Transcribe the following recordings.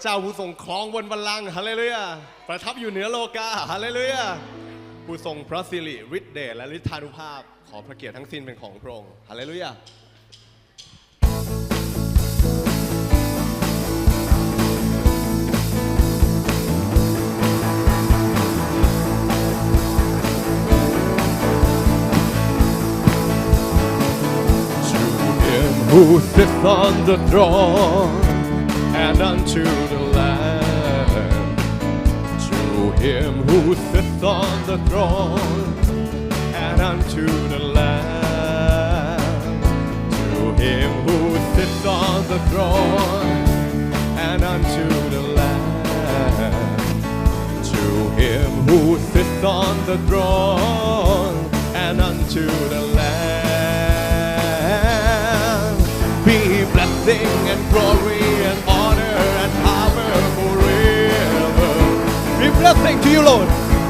ระเจ้าผู้ทรงครองบนบัลลังก์ฮาเลลูยาประทับอยู่เหนือโลกาฮาเลลูยาผู้ทรงพระสิริฤทธิ์เดชและฤทธานุภาพ ขอพระเกียรติทั้งสิ้นเป็นของพระองค์ฮาเลลูยา who sits on the throne and unto the him who sits on the throne and unto the Lamb. To him who sits on the throne and unto the Lamb. To him who sits on the throne and unto the Lamb be blessing and glory and honor and power forever Be blessing to you, Lord.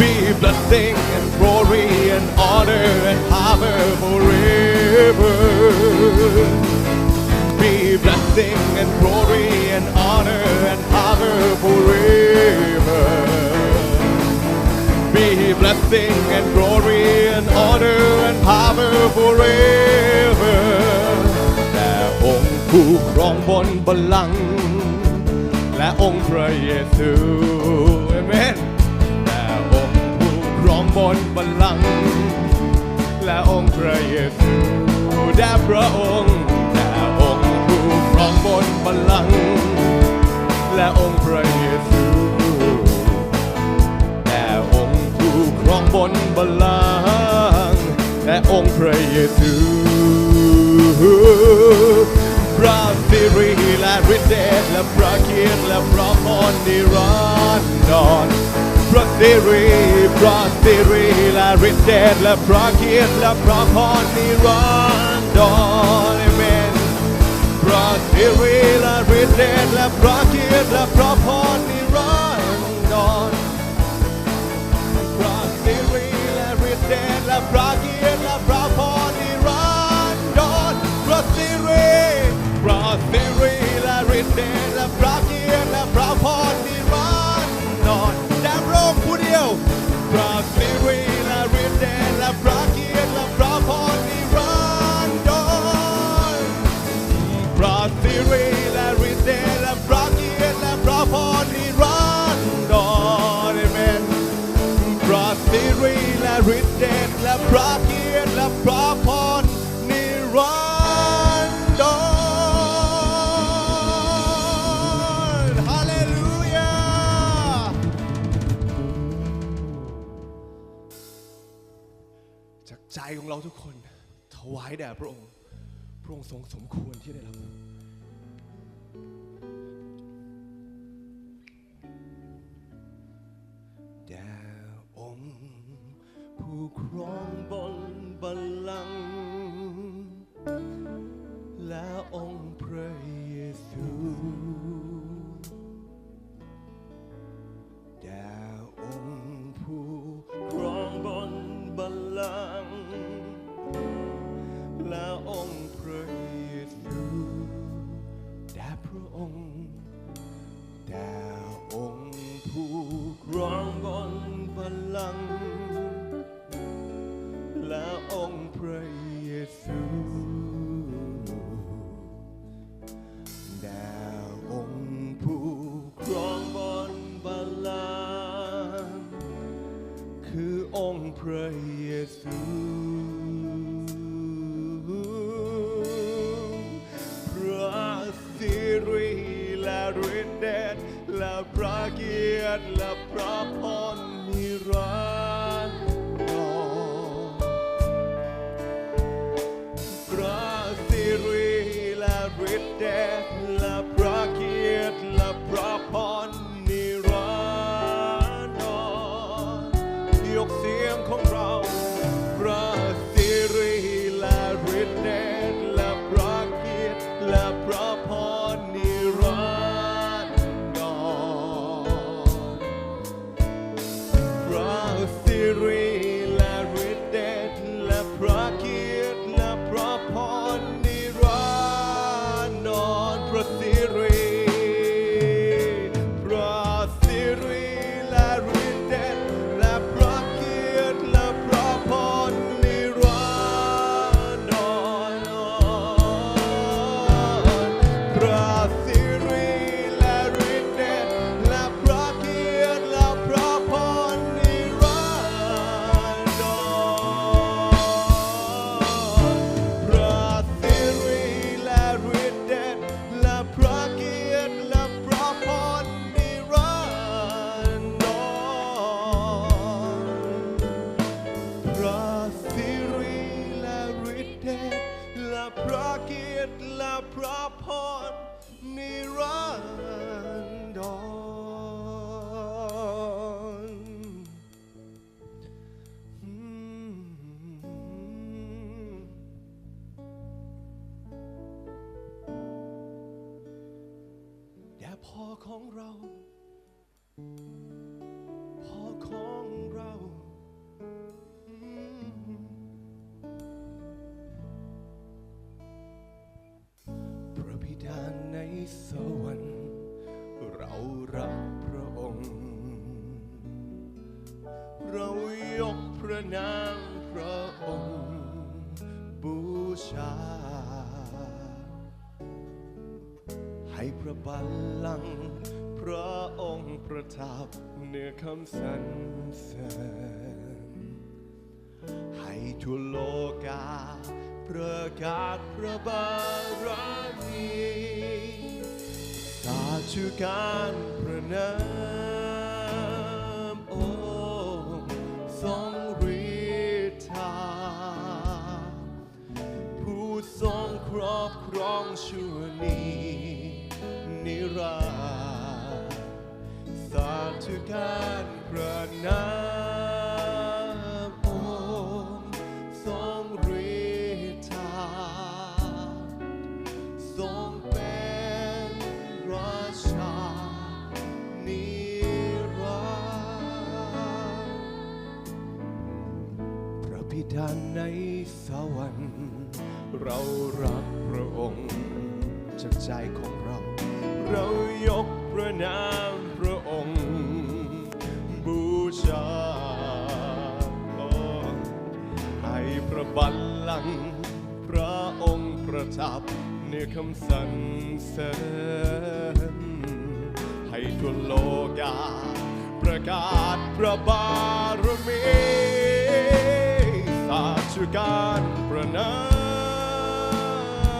Be blessing and glory and honor and power forever. Be blessing and glory and honor and power forever. Be blessing and glory and honor and power forever แต่องค์ผู้ครองบนบัลลังก์และ องค์พระเยซูเอเมนแต่องค์ผู้ครองบนบัลลังก์และองค์พระเยซูแด่พระองค์แต่องค์ผู้ครองบนบัลลังก์และองค์พระเยซูแต่องค์ผู้ครองบนบัลลังก์และองค์พระเยซู พระสิริและฤทธิ์เดชและพระเกียรติและพระ พระสิริและฤ แด่พระองค์ พระองค์ทรงสมควรที่ได้รับแด่องค์ผู้ครองบนบัลลังก์และองค์พระเยซู และพระเกียรติและพระพรนิรันด ของเรา พ่อของเรา พระบิดาในสว ระบัลลังก์พระองค์ประทับเหนือคำสรรเสริญให้ทั่วโลกาประกาศพระบารมีสาธุการพระนามุการพระนามองค์ทรงฤทธาทรงเป็นราชานิรันดร์พระบิดาในสวรรค์เรารักพระองค์จากใจของ ชาโอ้ให้พระบัลลังก์พระองค์ประทับเนือคำสรรเสริญให้ทั่วโลกาประกาศพระบารมีธุการประนา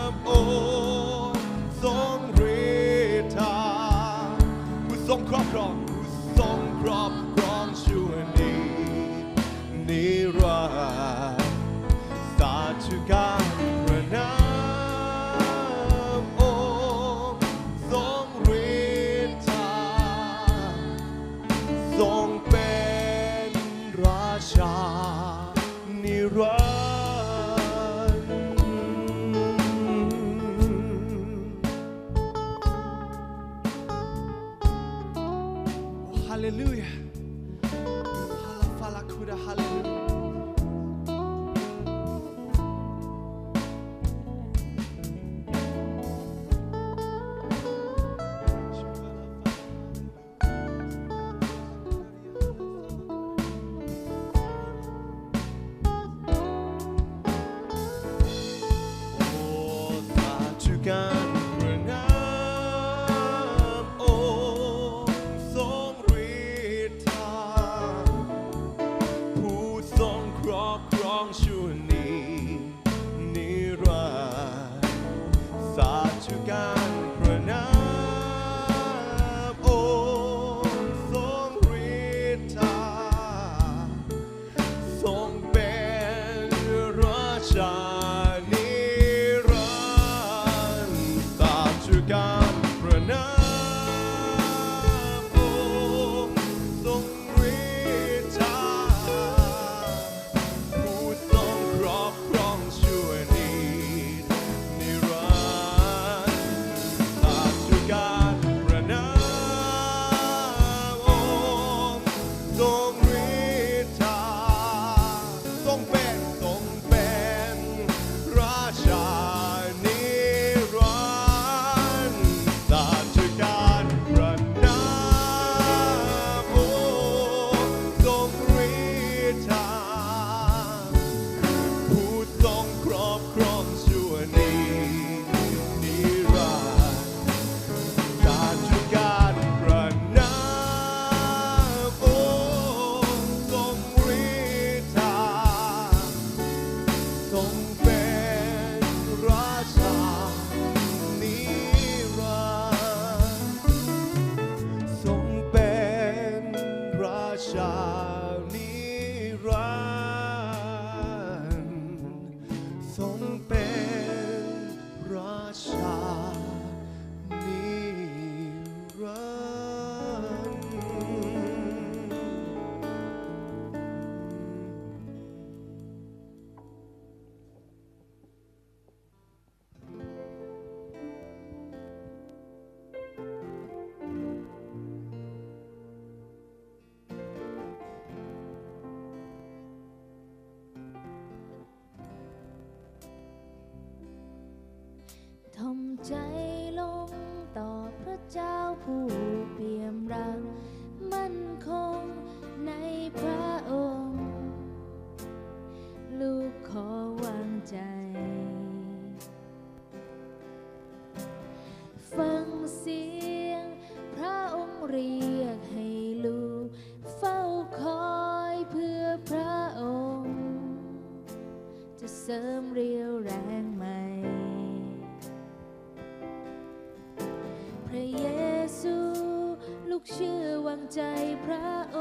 มองค์ทรงฤทธาผู้ทรงครอบครอง กชื่อวางใจพระองค์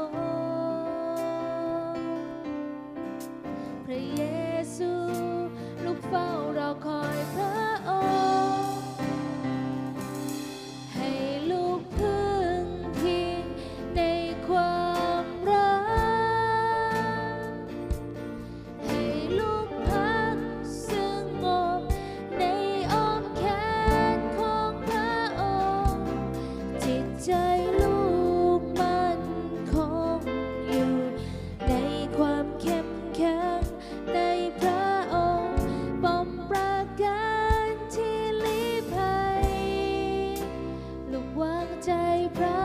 ใจพระ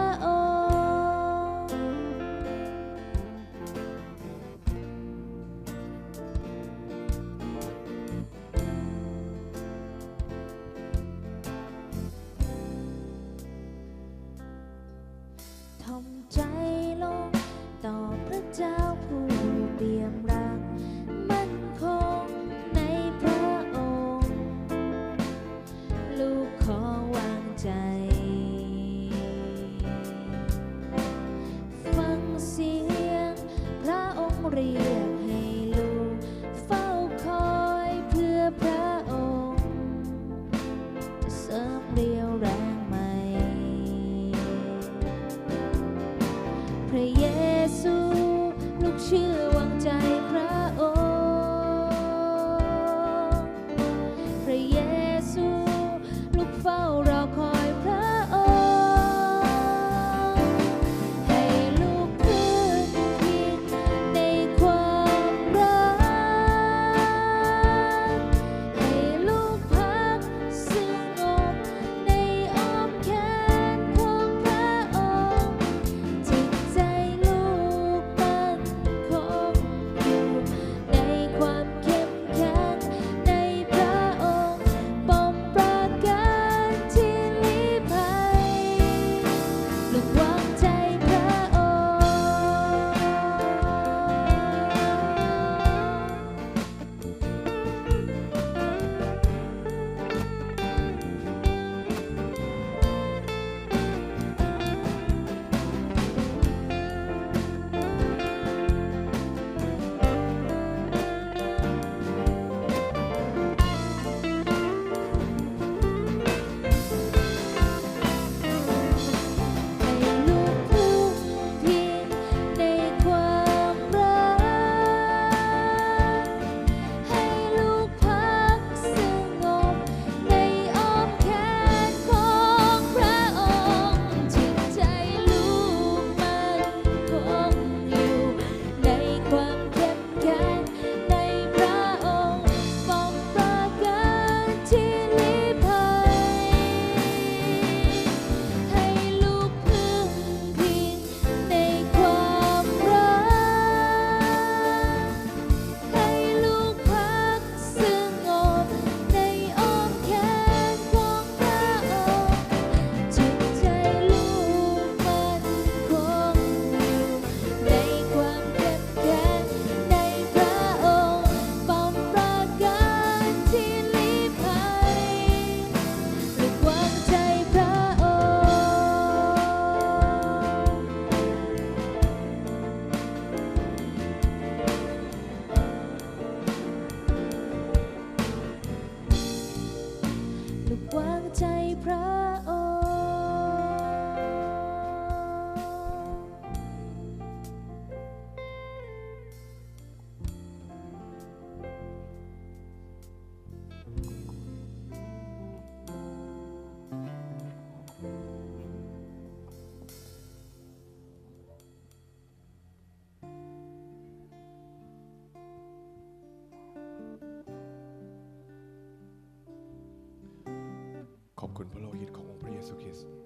คุณพระโลหิตขององค์พระเยซูคริสต์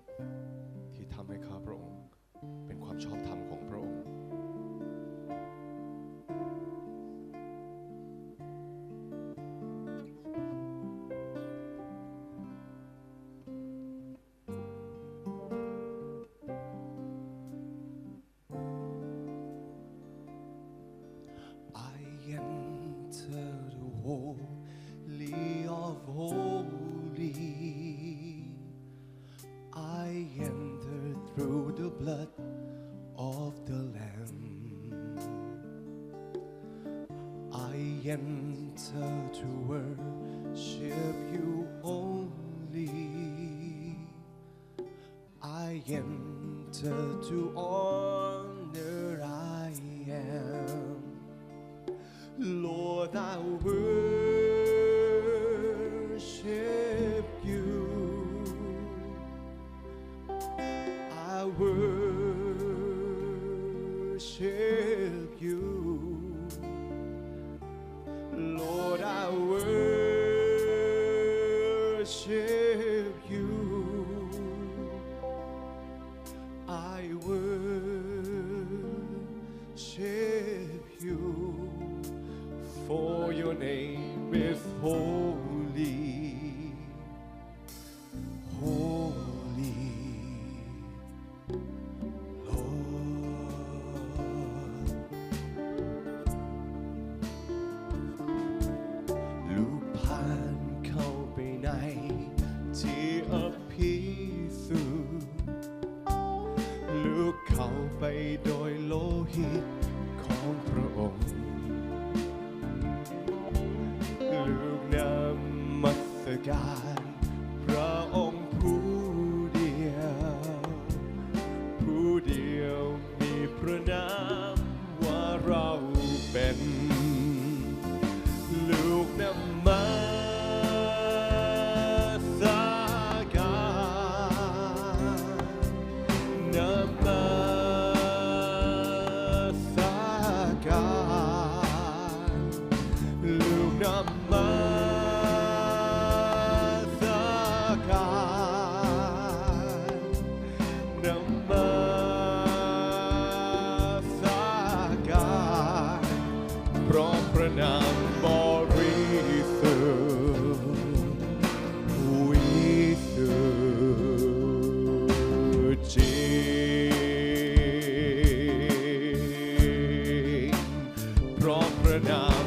to honor I am. Lord, I worship you. I worship you. Lord, I worship ร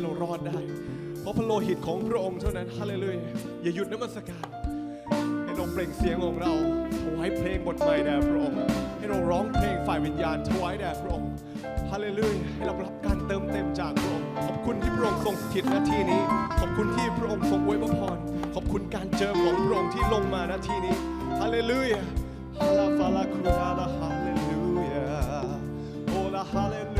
ให้เรารอดได้ เพราะพระโลหิตของพระองค์เท่านั้นฮาเลลูยาอย่าหยุดนมัสการให้เราเปล่งเสียงของเราถวายเพลงบทใหม่แด่พระองค์ให้เราร้องเพลงฝ่ายวิญญาณถวายแด่พระองค์ฮาเลลูยาให้เรารับการเติมเต็มจากพระองค์ขอบคุณที่พระองค์ทรงสถิตณที่นี้ ขอบคุณที่พระองค์ทรงอวยพรขอบคุณการเจิมของพระองค์ที่ลงมาณที่นี้ฮาเลลูยาฮาลาฟาลาคูราลาฮาเลลูยาโอลาฮาเลลู